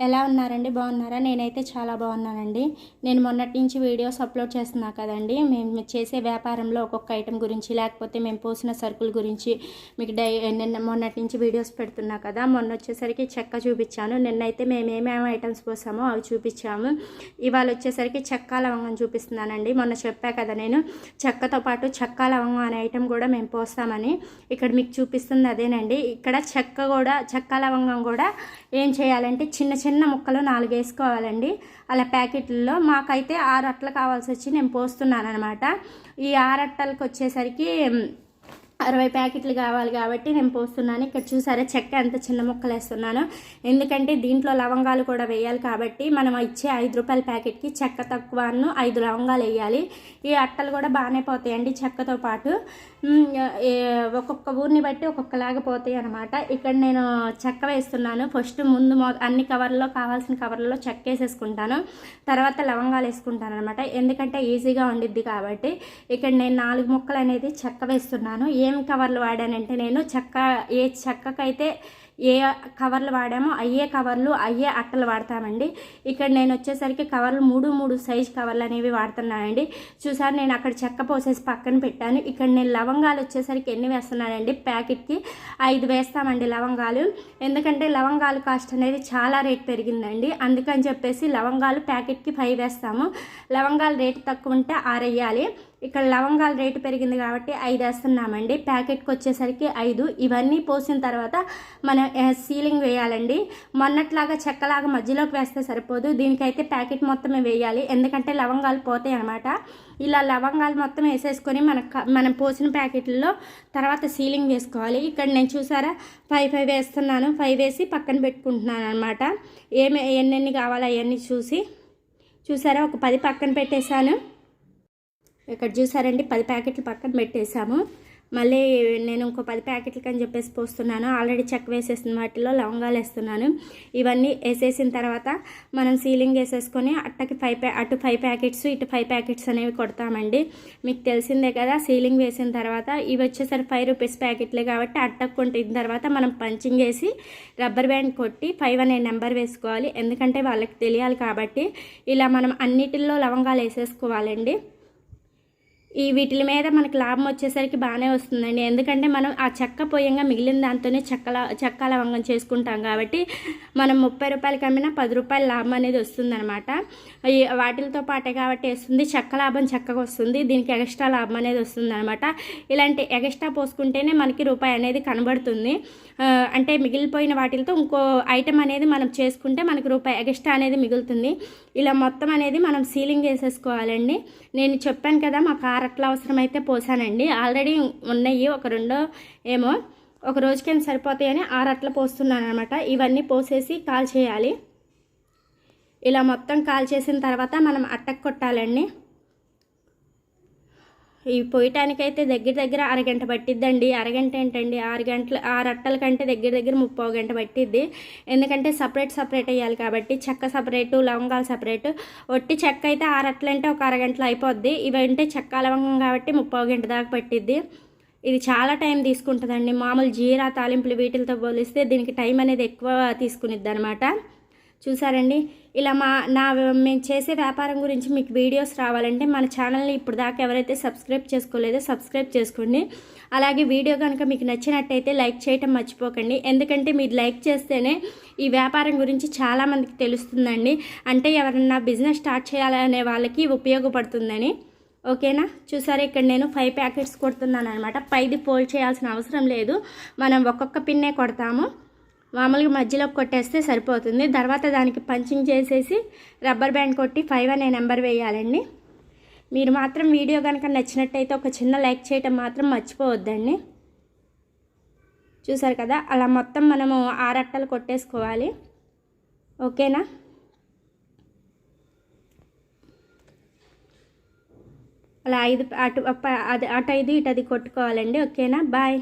ఎలా ఉన్నారండి? బాగున్నారా? నేనైతే చాలా బాగున్నానండి. నేను మొన్నటి నుంచి వీడియోస్ అప్లోడ్ చేస్తున్నా కదండి. మేము చేసే వ్యాపారంలో ఒక్కొక్క ఐటెం గురించి లేకపోతే మేము పోసిన సరుకుల గురించి మీకు డై నిన్న మొన్నటి నుంచి వీడియోస్ పెడుతున్నా కదా. మొన్న వచ్చేసరికి చెక్క చూపించాను. నిన్నైతే మేము ఏమేమి ఐటమ్స్ పోసామో అవి చూపించాము. ఇవాళ వచ్చేసరికి చెక్క లవంగం చూపిస్తున్నానండి. మొన్న చెప్పా కదా నేను చెక్కతో పాటు చెక్క లవంగం అనే ఐటెం కూడా మేము పోస్తామని. ఇక్కడ మీకు చూపిస్తుంది అదేనండి. ఇక్కడ చెక్క కూడా చెక్క లవంగం కూడా ఏం చేయాలంటే చిన్న చిన్న ముక్కలు నాలుగు వేసుకోవాలండి అలా ప్యాకెట్లలో మాకైతే ఆరు అట్టలు కావాల్సి వచ్చి నేను పోస్తున్నాను అనమాట ఈ ఆరు అట్టలకు వచ్చేసరికి అరవై ప్యాకెట్లు కావాలి కాబట్టి నేను పోస్తున్నాను. ఇక్కడ చూసారా చెక్క ఎంత చిన్న ముక్కలు వేస్తున్నాను. ఎందుకంటే దీంట్లో లవంగాలు కూడా వేయాలి కాబట్టి మనం ఇచ్చే ఐదు రూపాయల ప్యాకెట్కి చెక్క తక్కువను ఐదు లవంగాలు వేయాలి. ఈ అట్టలు కూడా బాగానే పోతాయండి చెక్కతో పాటు. ఒక్కొక్క ఊరిని బట్టి ఒక్కొక్కలాగా పోతాయి అనమాట ఇక్కడ నేను చెక్క వేస్తున్నాను. ఫస్ట్ ముందు అన్ని కవర్లో కావాల్సిన కవర్లలో చెక్క వేసేసుకుంటాను. తర్వాత లవంగాలు వేసుకుంటాను అనమాట ఎందుకంటే ఈజీగా ఉండిద్ది కాబట్టి. ఇక్కడ నేను నాలుగు ముక్కలు అనేది చెక్క వేస్తున్నాను. ఏం కవర్లు వాడానంటే నేను చెక్క ఏ చెక్కకైతే ఏ కవర్లు వాడామో అయ్యే కవర్లు అయ్యే అట్టలు వాడతామండి. ఇక్కడ నేను వచ్చేసరికి కవర్లు మూడు మూడు సైజ్ కవర్లు అనేవి వాడుతున్నానండి. చూసారు నేను అక్కడ చెక్క పోసేసి పక్కన పెట్టాను. ఇక్కడ నేను లవంగాలు వచ్చేసరికి ఎన్ని వేస్తున్నానండి? ప్యాకెట్కి ఐదు వేస్తామండి లవంగాలు. ఎందుకంటే లవంగాలు కాస్ట్ అనేది చాలా రేట్ పెరిగిందండి. అందుకని చెప్పేసి లవంగాలు ప్యాకెట్కి ఫైవ్ వేస్తాము. లవంగాలు రేటు తక్కువ ఉంటే ఆరేయాలి ఇక్కడ లవంగాల రేటు పెరిగింది కాబట్టి ఐదు వేస్తున్నామండి. ప్యాకెట్కి వచ్చేసరికి ఐదు. ఇవన్నీ పోసిన తర్వాత మనం సీలింగ్ వేయాలండి. మొన్నట్లాగా చెక్కలాగా మధ్యలోకి వేస్తే సరిపోదు. దీనికైతే ప్యాకెట్ మొత్తమే వేయాలి. ఎందుకంటే లవంగాలు పోతాయి అనమాట ఇలా లవంగాలు మొత్తం వేసేసుకొని మన మనం పోసిన ప్యాకెట్లలో తర్వాత సీలింగ్ వేసుకోవాలి. ఇక్కడ నేను చూసారా? ఫైవ్ ఫైవ్ వేస్తున్నాను. ఫైవ్ వేసి పక్కన పెట్టుకుంటున్నాను అనమాట ఏమి ఎన్నెన్ని కావాలో అవన్నీ చూసి. చూసారా? ఒక పది పక్కన పెట్టేశాను. ఇక్కడ చూసారండి? పది ప్యాకెట్లు పక్కన పెట్టేశాము. మళ్ళీ నేను ఇంకో పది ప్యాకెట్లకి అని చెప్పేసి పోస్తున్నాను. ఆల్రెడీ చెక్ వేసేసిన వాటిలో లవంగాలు వేస్తున్నాను. ఇవన్నీ వేసేసిన తర్వాత మనం సీలింగ్ వేసేసుకొని అట్టకి ఫైవ్ ప్యా అటు ఫైవ్ ప్యాకెట్స్ ఇటు ఫైవ్ ప్యాకెట్స్ అనేవి కొడతామండి. మీకు తెలిసిందే కదా సీలింగ్ వేసిన తర్వాత ఇవి వచ్చేసరికి ఫైవ్ రూపీస్ ప్యాకెట్లే కాబట్టి అట్టకు కొట్టిన తర్వాత మనం పంచింగ్ వేసి రబ్బర్ బ్యాండ్ కొట్టి ఫైవ్ అనే నెంబర్ వేసుకోవాలి. ఎందుకంటే వాళ్ళకి తెలియాలి కాబట్టి ఇలా మనం అన్నిటిల్లో లవంగాలు వేసేసుకోవాలండి. ఈ వీటి మీద మనకి లాభం వచ్చేసరికి బాగానే వస్తుందండి. ఎందుకంటే మనం ఆ చెక్క పోయంగా మిగిలిన దాంతోనే చెక్కల చెక్క లవంగం చేసుకుంటాం కాబట్టి మనం ముప్పై రూపాయలకి అమ్మినా పది రూపాయల లాభం అనేది వస్తుందన్నమాట. వాటిలతో పాటే కాబట్టి వస్తుంది చెక్క లాభం చెక్కకు వస్తుంది దీనికి ఎక్స్ట్రా లాభం అనేది వస్తుందన్నమాట. ఇలాంటి ఎక్స్ట్రా పోసుకుంటేనే మనకి రూపాయి అనేది కనబడుతుంది. అంటే మిగిలిపోయిన వాటితో ఇంకో ఐటెం అనేది మనం చేసుకుంటే మనకి రూపాయి ఎక్స్ట్రా అనేది మిగులుతుంది. ఇలా మొత్తం అనేది మనం సీలింగ్ వేసేసుకోవాలండి. నేను చెప్పాను కదా మా కార్ అట్లా అవసరమైతే పోసానండి. ఆల్రెడీ ఉన్నాయి. ఒక రెండో ఏమో ఒక రోజుకైనా సరిపోతాయని ఆరట్ల పోస్తున్నాను అనమాట ఇవన్నీ పోసేసి కాల్ చేయాలి ఇలా మొత్తం కాల్ చేసిన తర్వాత మనం అట్టకు కొట్టాలండి. ఇవి పోయటానికైతే దగ్గర దగ్గర అరగంట పట్టిద్దండి. అరగంట ఏంటండి? ఆరు గంటలు ఆరు అట్టల కంటే దగ్గర దగ్గర ముప్పై గంట పట్టిద్ది. ఎందుకంటే సపరేట్ సపరేట్ అయ్యాలి కాబట్టి చెక్క సపరేటు లవంగాలు సపరేటు. ఒట్టి చెక్క అయితే ఆరు అట్టలంటే ఒక అరగంటలో అయిపోద్ది. ఇవి అంటే చెక్క లవంగం కాబట్టి ముప్పై గంట దాకా పట్టిద్ది. ఇది చాలా టైం తీసుకుంటుందండి. మామూలు జీరా తాలింపులు వీటితో పోలిస్తే దీనికి టైం అనేది ఎక్కువ తీసుకునిద్ది అనమాట చూసారండి? ఇలా మా నా మేము చేసే వ్యాపారం గురించి మీకు వీడియోస్ రావాలంటే మన ఛానల్ని ఇప్పుడు దాకా ఎవరైతే సబ్స్క్రైబ్ చేసుకోలేదో సబ్స్క్రైబ్ చేసుకోండి. అలాగే వీడియో కనుక మీకు నచ్చినట్టయితే లైక్ చేయటం మర్చిపోకండి. ఎందుకంటే మీరు లైక్ చేస్తేనే ఈ వ్యాపారం గురించి చాలామందికి తెలుస్తుందండి. అంటే ఎవరన్నా బిజినెస్ స్టార్ట్ చేయాలనే వాళ్ళకి ఉపయోగపడుతుందని. ఓకేనా? చూసారా? ఇక్కడ నేను ఫైవ్ ప్యాకెట్స్ కొడుతున్నాను అనమాట పైది ఫోల్డ్ చేయాల్సిన అవసరం లేదు. మనం ఒక్కొక్క పిన్నే కొడతాము. మామూలుగా మధ్యలో కొట్టేస్తే సరిపోతుంది. తర్వాత దానికి పంచింగ్ చేసేసి రబ్బర్ బ్యాండ్ కొట్టి ఫైవ్ అనే నెంబర్ వేయాలండి. మీరు మాత్రం వీడియో కనుక నచ్చినట్టయితే ఒక చిన్న లైక్ చేయటం మాత్రం మర్చిపోవద్దండి. చూసారు కదా అలా మొత్తం మనము ఆరట్టలు కొట్టేసుకోవాలి. ఓకేనా? అలా ఐదు అటు అటు ఐదు ఇటు అది కొట్టుకోవాలండి. ఓకేనా? బాయ్.